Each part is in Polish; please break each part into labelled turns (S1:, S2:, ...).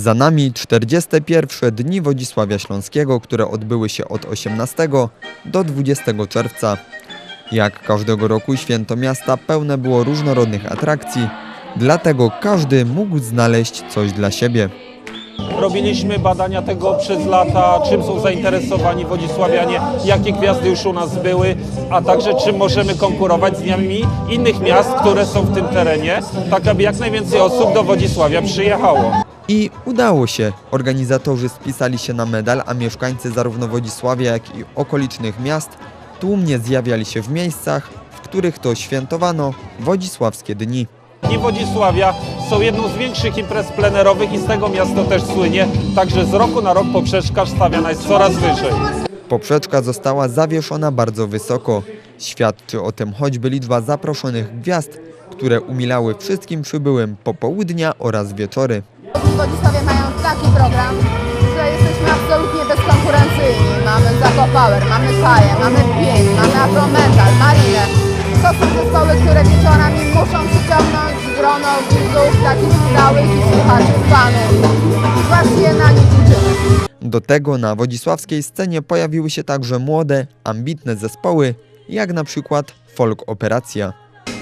S1: Za nami 41 Dni Wodzisławia Śląskiego, które odbyły się od 18 do 20 czerwca. Jak każdego roku święto miasta pełne było różnorodnych atrakcji, dlatego każdy mógł znaleźć coś dla siebie.
S2: Robiliśmy badania tego przez lata, czym są zainteresowani wodzisławianie, jakie gwiazdy już u nas były, a także czym możemy konkurować z dniami innych miast, które są w tym terenie, tak aby jak najwięcej osób do Wodzisławia przyjechało.
S1: I udało się. Organizatorzy spisali się na medal, a mieszkańcy zarówno Wodzisławia, jak i okolicznych miast tłumnie zjawiali się w miejscach, w których to świętowano Wodzisławskie Dni.
S2: Dni Wodzisławia są jedną z większych imprez plenerowych i z tego miasto też słynie, także z roku na rok poprzeczka stawiana jest coraz wyżej.
S1: Poprzeczka została zawieszona bardzo wysoko. Świadczy o tym choćby liczba zaproszonych gwiazd, które umilały wszystkim przybyłym popołudnia oraz wieczory.
S3: Wodzisławie mają taki program, że jesteśmy absolutnie bezkonkurencyjni. Mamy Zapo Power, mamy Faję, mamy Pink, mamy Afrometal, Marinę. To są zespoły, które wieczorami muszą przyciągnąć grono widzów, takich stałych i słuchaczy, fanów. I właśnie na nich liczymy.
S1: Do tego na wodzisławskiej scenie pojawiły się także młode, ambitne zespoły, jak na przykład Folk Operacja.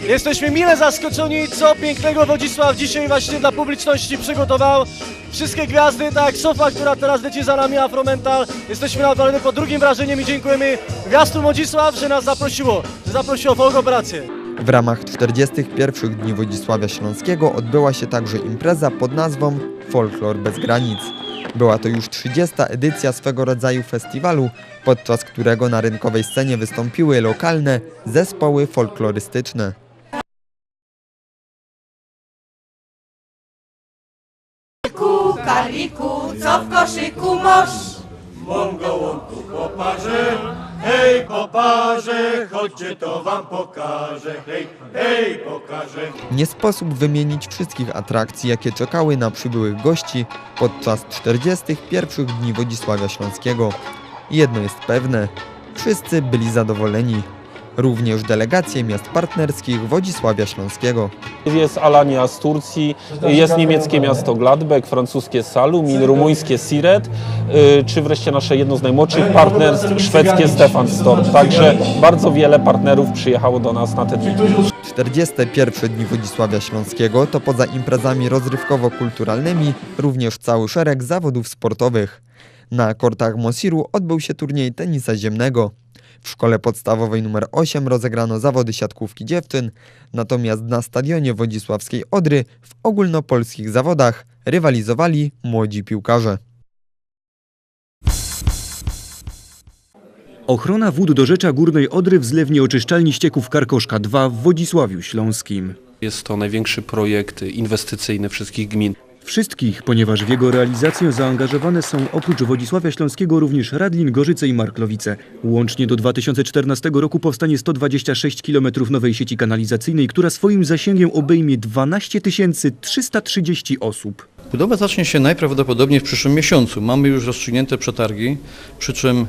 S4: Jesteśmy mile zaskoczeni, co pięknego Wodzisław dzisiaj właśnie dla publiczności przygotował. Wszystkie gwiazdy, tak jak Sofa, która teraz leci za nami, Afromental. Jesteśmy naprawdę pod drugim wrażeniem i dziękujemy Miastu Wodzisław, że nas zaprosiło, że zaprosiło Folk Operację.
S1: W ramach 41 Dni Wodzisławia Śląskiego odbyła się także impreza pod nazwą Folklor bez granic. Była to już 30. edycja swego rodzaju festiwalu, podczas którego na rynkowej scenie wystąpiły lokalne zespoły folklorystyczne.
S5: Karliku, co w koszyku masz?
S6: Mam gołąbku poparze, hej poparze, chodźcie to wam pokażę, hej, hej pokażę.
S1: Nie sposób wymienić wszystkich atrakcji, jakie czekały na przybyłych gości podczas 41 Dni Wodzisławia Śląskiego. Jedno jest pewne, wszyscy byli zadowoleni. Również delegacje miast partnerskich Wodzisławia Śląskiego.
S2: Jest Alania z Turcji, jest niemieckie miasto Gladbeck, francuskie Salumin, rumuńskie Siret, y, czy wreszcie nasze jedno z najmłodszych partnerstw, szwedzkie Stefanstorp. Także bardzo wiele partnerów przyjechało do nas na te dni.
S1: 41 Dni Wodzisławia Śląskiego to poza imprezami rozrywkowo-kulturalnymi również cały szereg zawodów sportowych. Na kortach Mosiru odbył się turniej tenisa ziemnego. W szkole podstawowej nr 8 rozegrano zawody siatkówki dziewczyn, natomiast na stadionie Wodzisławskiej Odry w ogólnopolskich zawodach rywalizowali młodzi piłkarze.
S7: Ochrona wód do rzecza Górnej Odry w zlewni oczyszczalni ścieków Karkoszka 2 w Wodzisławiu Śląskim.
S8: Jest to największy projekt inwestycyjny wszystkich gmin.
S7: Wszystkich, ponieważ w jego realizację zaangażowane są oprócz Wodzisławia Śląskiego również Radlin, Gorzyce i Marklowice. Łącznie do 2014 roku powstanie 126 km nowej sieci kanalizacyjnej, która swoim zasięgiem obejmie 12 330 osób.
S9: Budowa zacznie się najprawdopodobniej w przyszłym miesiącu. Mamy już rozstrzygnięte przetargi, przy czym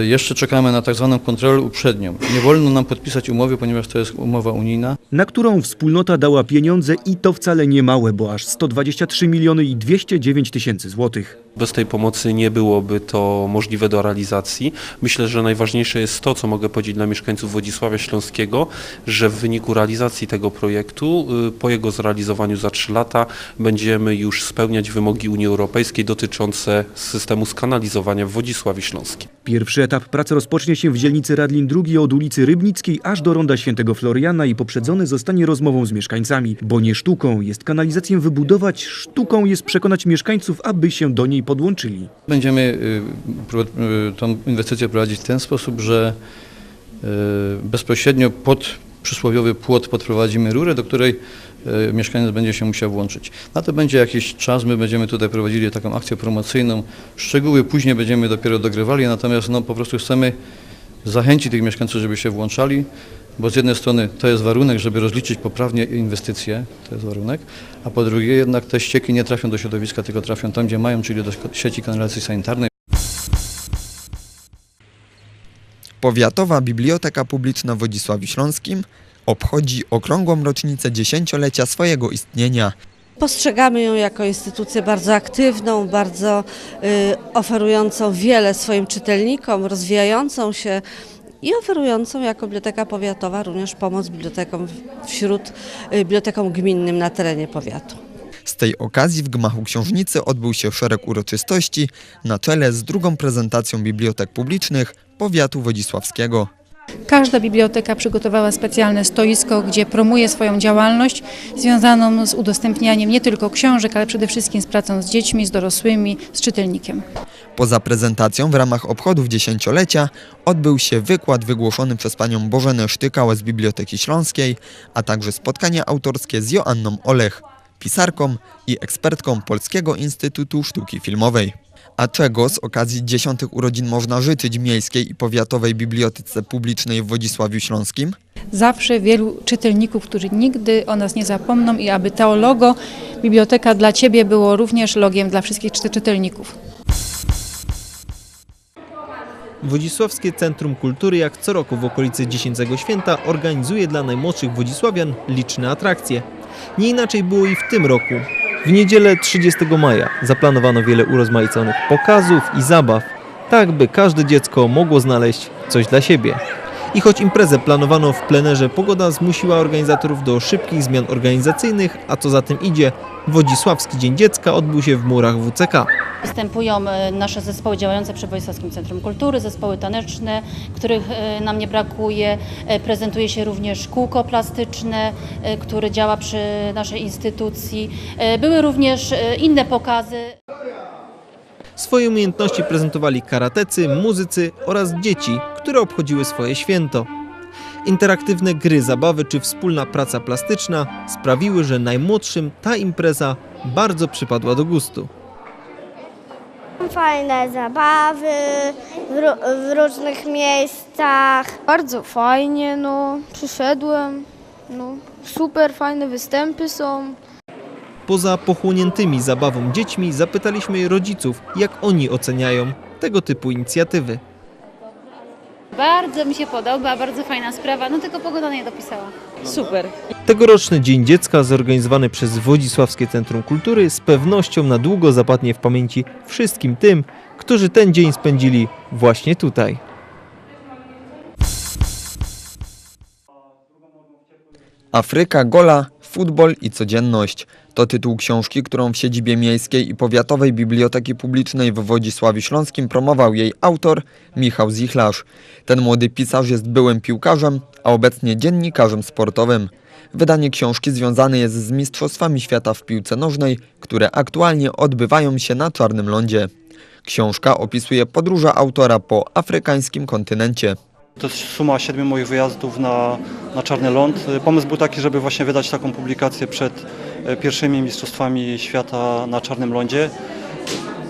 S9: jeszcze czekamy na tak zwaną kontrolę uprzednią. Nie wolno nam podpisać umowy, ponieważ to jest umowa unijna.
S7: na którą wspólnota dała pieniądze i to wcale nie małe, bo aż 123 miliony i 209 tysięcy złotych.
S8: Bez tej pomocy nie byłoby to możliwe do realizacji. Myślę, że najważniejsze jest to, co mogę powiedzieć dla mieszkańców Wodzisławia Śląskiego, że w wyniku realizacji tego projektu, y, po jego zrealizowaniu za 3 lata, będziemy już spełniać wymogi Unii Europejskiej dotyczące systemu skanalizowania w Wodzisławiu Śląskim.
S7: Pierwszy etap pracy rozpocznie się w dzielnicy Radlin, drugi od ulicy Rybnickiej aż do ronda Świętego Floriana i poprzedzony zostanie rozmową z mieszkańcami. Bo nie sztuką jest kanalizację wybudować, sztuką jest przekonać mieszkańców, aby się do niej podłączyli.
S9: Będziemy y, y, tą inwestycję prowadzić w ten sposób, że y, bezpośrednio pod przysłowiowy płot podprowadzimy rurę, do której y, mieszkaniec będzie się musiał włączyć. Na to będzie jakiś czas, my będziemy tutaj prowadzili taką akcję promocyjną. Szczegóły później będziemy dopiero dogrywali, natomiast no, po prostu chcemy zachęcić tych mieszkańców, żeby się włączali, bo z jednej strony to jest warunek, żeby rozliczyć poprawnie inwestycje, to jest warunek, a po drugie jednak te ścieki nie trafią do środowiska, tylko trafią tam, gdzie mają, czyli do sieci kanalizacji sanitarnej.
S1: Powiatowa Biblioteka Publiczna w Wodzisławiu Śląskim obchodzi okrągłą rocznicę dziesięciolecia swojego istnienia.
S10: Postrzegamy ją jako instytucję bardzo aktywną, bardzo y, oferującą wiele swoim czytelnikom, rozwijającą się i oferującą jako Biblioteka Powiatowa również pomoc bibliotekom wśród y, bibliotekom gminnym na terenie powiatu.
S1: Z tej okazji w gmachu książnicy odbył się szereg uroczystości na czele z drugą prezentacją bibliotek publicznych powiatu wodzisławskiego.
S11: Każda biblioteka przygotowała specjalne stoisko, gdzie promuje swoją działalność związaną z udostępnianiem nie tylko książek, ale przede wszystkim z pracą z dziećmi, z dorosłymi, z czytelnikiem.
S1: Poza prezentacją w ramach obchodów dziesięciolecia odbył się wykład wygłoszony przez panią Bożenę Sztykałę z Biblioteki Śląskiej, a także spotkanie autorskie z Joanną Olech, pisarką i ekspertką Polskiego Instytutu Sztuki Filmowej. A czego z okazji dziesiątych urodzin można życzyć Miejskiej i Powiatowej Bibliotece Publicznej w Wodzisławiu Śląskim?
S11: Zawsze wielu czytelników, którzy nigdy o nas nie zapomną i aby to logo Biblioteka dla Ciebie było również logiem dla wszystkich czy- czytelników.
S12: Wodzisławskie Centrum Kultury jak co roku w okolicy 10 święta organizuje dla najmłodszych wodzisławian liczne atrakcje. Nie inaczej było i w tym roku. W niedzielę 30 maja zaplanowano wiele urozmaiconych pokazów i zabaw, tak by każde dziecko mogło znaleźć coś dla siebie. I choć imprezę planowano w plenerze, pogoda zmusiła organizatorów do szybkich zmian organizacyjnych, a co za tym idzie, Wodzisławski Dzień Dziecka odbył się w murach WCK.
S13: Występują e, nasze zespoły działające przy Wojewódzkim Centrum Kultury, zespoły taneczne, których e, nam nie brakuje. E, Prezentuje się również kółko plastyczne, które działa przy naszej instytucji. Były również inne pokazy.
S12: Swoje umiejętności prezentowali karatecy, muzycy oraz dzieci, które obchodziły swoje święto. Interaktywne gry, zabawy czy wspólna praca plastyczna sprawiły, że najmłodszym ta impreza bardzo przypadła do gustu.
S14: Fajne zabawy w, ró- w różnych miejscach.
S15: Bardzo fajnie, no. Przyszedłem. No, super fajne występy są.
S12: Poza pochłoniętymi zabawą dziećmi zapytaliśmy rodziców, jak oni oceniają tego typu inicjatywy.
S16: Bardzo mi się podoba, bardzo fajna sprawa, no tylko pogoda nie dopisała.
S10: Super.
S12: Tegoroczny Dzień Dziecka zorganizowany przez Wodzisławskie Centrum Kultury z pewnością na długo zapadnie w pamięci wszystkim tym, którzy ten dzień spędzili właśnie tutaj.
S1: Afryka, Gola, futbol i codzienność. To tytuł książki, którą w siedzibie Miejskiej i Powiatowej Biblioteki Publicznej w Wodzisławiu Śląskim promował jej autor Michał Zichlarz. Ten młody pisarz jest byłym piłkarzem, a obecnie dziennikarzem sportowym. Wydanie książki związane jest z Mistrzostwami Świata w piłce nożnej, które aktualnie odbywają się na Czarnym Lądzie. Książka opisuje podróże autora po afrykańskim kontynencie.
S17: To jest suma siedmiu moich wyjazdów na, na Czarny Ląd. Pomysł był taki, żeby właśnie wydać taką publikację przed e, pierwszymi Mistrzostwami Świata na Czarnym Lądzie.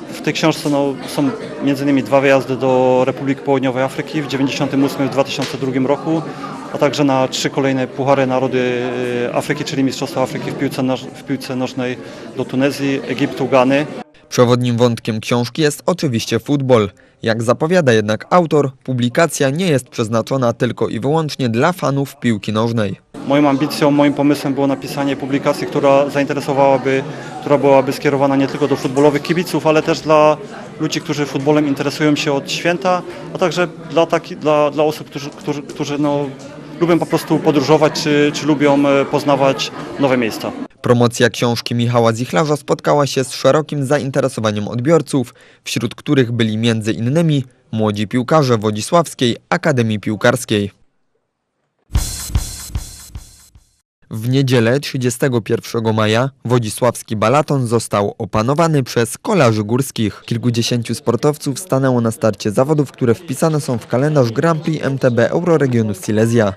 S17: W tej książce no, są innymi dwa wyjazdy do Republiki Południowej Afryki w 1998 i w 2002 roku, a także na trzy kolejne Puchary Narody e, Afryki, czyli Mistrzostwa Afryki w piłce, noż, w piłce nożnej do Tunezji, Egiptu, Gany.
S1: Przewodnim wątkiem książki jest oczywiście futbol. Jak zapowiada jednak autor, publikacja nie jest przeznaczona tylko i wyłącznie dla fanów piłki nożnej.
S17: Moją ambicją, moim pomysłem było napisanie publikacji, która zainteresowałaby, która byłaby skierowana nie tylko do futbolowych kibiców, ale też dla ludzi, którzy futbolem interesują się od święta, a także dla, taki, dla, dla osób, którzy, którzy, którzy no, lubią po prostu podróżować, czy, czy lubią e, poznawać nowe miejsca.
S1: Promocja książki Michała Zichlarza spotkała się z szerokim zainteresowaniem odbiorców, wśród których byli innymi młodzi piłkarze Wodzisławskiej Akademii Piłkarskiej. W niedzielę 31 maja Wodzisławski Balaton został opanowany przez kolarzy górskich. Kilkudziesięciu sportowców stanęło na starcie zawodów, które wpisane są w kalendarz Grand Prix MTB Euroregionu Silesia.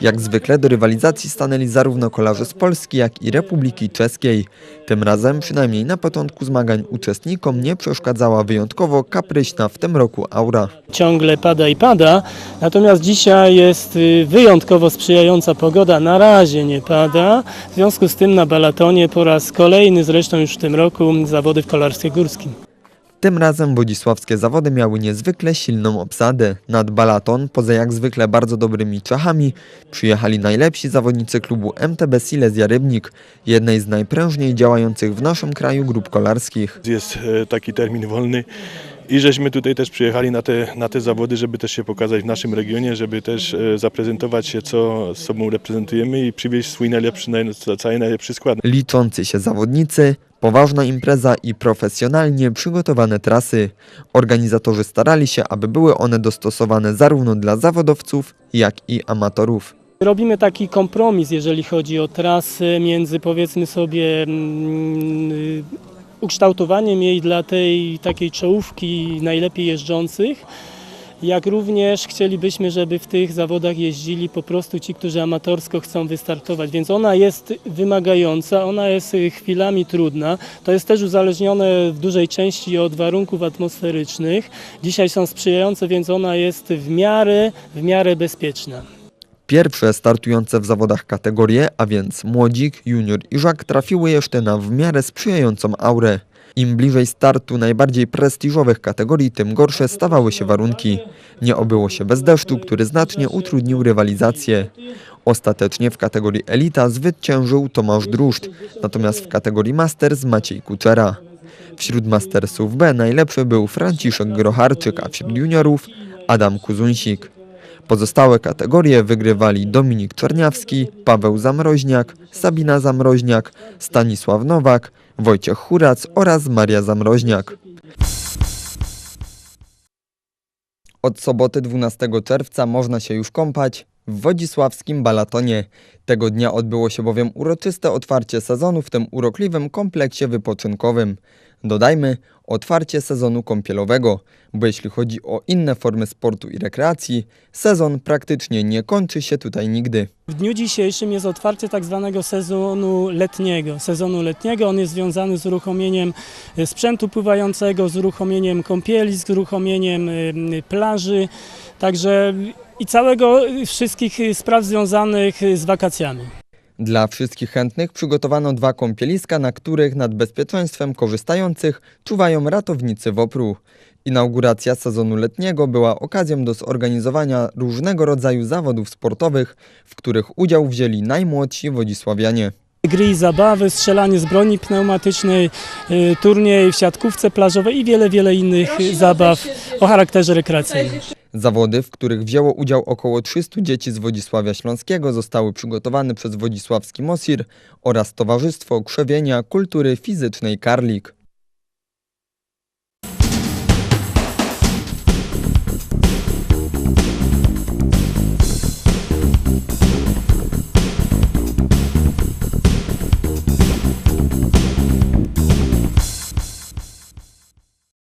S1: Jak zwykle do rywalizacji stanęli zarówno kolarze z Polski, jak i Republiki Czeskiej. Tym razem, przynajmniej na początku zmagań uczestnikom, nie przeszkadzała wyjątkowo kapryśna w tym roku aura.
S18: ciągle pada i pada, natomiast dzisiaj jest y, wyjątkowo sprzyjająca pogoda, na razie nie pada, w związku z tym na Balatonie po raz kolejny, zresztą już w tym roku, zawody w kolarstwie górskim.
S1: Tym razem wodzisławskie zawody miały niezwykle silną obsadę. Nad balaton, poza jak zwykle bardzo dobrymi Czechami, przyjechali najlepsi zawodnicy klubu MTB Silesia Rybnik, jednej z najprężniej działających w naszym kraju grup kolarskich.
S19: Jest e, taki termin wolny i żeśmy tutaj też przyjechali na te, na te zawody, żeby też się pokazać w naszym regionie, żeby też e, zaprezentować się, co sobą reprezentujemy i przywieźć swój najlepszy, naj- cały najlepszy skład.
S1: Liczący się zawodnicy, poważna impreza i profesjonalnie przygotowane trasy. Organizatorzy starali się, aby były one dostosowane zarówno dla zawodowców, jak i amatorów.
S18: Robimy taki kompromis, jeżeli chodzi o trasy między powiedzmy sobie mm, y, ukształtowaniem jej dla tej takiej czołówki najlepiej jeżdżących, jak również chcielibyśmy, żeby w tych zawodach jeździli po prostu ci, którzy amatorsko chcą wystartować. Więc ona jest wymagająca, ona jest y, chwilami trudna. To jest też uzależnione w dużej części od warunków atmosferycznych. Dzisiaj są sprzyjające, więc ona jest w miarę, w miarę bezpieczna.
S1: Pierwsze startujące w zawodach kategorie, a więc młodzik, junior i żak trafiły jeszcze na w miarę sprzyjającą aurę. Im bliżej startu najbardziej prestiżowych kategorii, tym gorsze stawały się warunki. Nie obyło się bez deszczu, który znacznie utrudnił rywalizację. Ostatecznie w kategorii elita zwyciężył Tomasz Druszt, natomiast w kategorii masters Maciej Kuczera. Wśród mastersów B najlepszy był Franciszek Grocharczyk, a wśród juniorów Adam Kuzunsik. Pozostałe kategorie wygrywali Dominik Czerniawski, Paweł Zamroźniak, Sabina Zamroźniak, Stanisław Nowak, Wojciech Hurac oraz Maria Zamroźniak. Od soboty 12 czerwca można się już kąpać w wodzisławskim balatonie. Tego dnia odbyło się bowiem uroczyste otwarcie sezonu w tym urokliwym kompleksie wypoczynkowym. Dodajmy, otwarcie sezonu kąpielowego, bo jeśli chodzi o inne formy sportu i rekreacji, sezon praktycznie nie kończy się tutaj nigdy.
S18: W dniu dzisiejszym jest otwarcie tak zwanego sezonu letniego. Sezonu letniego on jest związany z uruchomieniem e, sprzętu pływającego, z uruchomieniem kąpieli, z uruchomieniem plaży, także i całego y, wszystkich y, spraw związanych z wakacjami.
S1: Dla wszystkich chętnych przygotowano dwa kąpieliska, na których nad bezpieczeństwem korzystających czuwają ratownicy WOPR-u. Inauguracja sezonu letniego była okazją do zorganizowania różnego rodzaju zawodów sportowych, w których udział wzięli najmłodsi wodzisławianie.
S18: Gry i zabawy, strzelanie z broni pneumatycznej, y, turniej w siatkówce plażowej i wiele, wiele innych zabaw o charakterze rekreacyjnym.
S1: Zawody, w których wzięło udział około 300 dzieci z Wodzisławia Śląskiego zostały przygotowane przez Wodzisławski MOSIR oraz Towarzystwo Krzewienia Kultury Fizycznej Karlik.